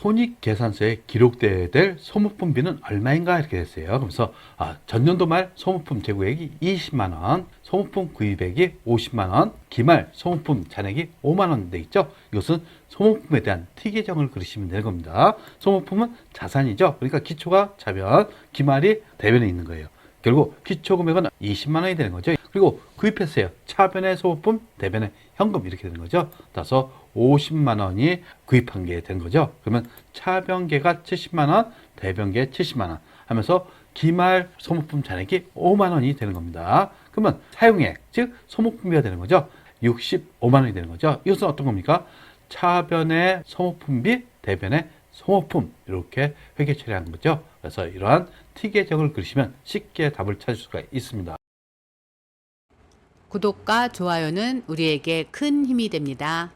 손익계산서에 기록돼야 될 소모품비는 얼마인가 이렇게 됐어요. 그래서 아, 전년도 말 소모품 재고액이 20만 원, 소모품 구입액이 50만 원, 기말 소모품 잔액이 5만 원 돼 있죠. 이것은 소모품에 대한 계정을 그리시면 되는 겁니다. 소모품은 자산이죠. 그러니까 기초가 자변, 기말이 대변에 있는 거예요. 결국 기초 금액은 20만 원이 되는 거죠. 그리고 구입했어요. 차변의 소모품, 대변의 현금 이렇게 되는 거죠. 따라서 50만 원이 구입한 게된 거죠. 그러면 차변계가 70만 원, 대변계 70만 원 하면서 기말 소모품 잔액이 5만 원이 되는 겁니다. 그러면 사용액, 즉 소모품비가 되는 거죠. 65만 원이 되는 거죠. 이것은 어떤 겁니까? 차변의 소모품비, 대변의 소모품 이렇게 회계 처리하는 거죠. 그래서 이러한 T 계정을 그리시면 쉽게 답을 찾을 수가 있습니다. 구독과 좋아요는 우리에게 큰 힘이 됩니다.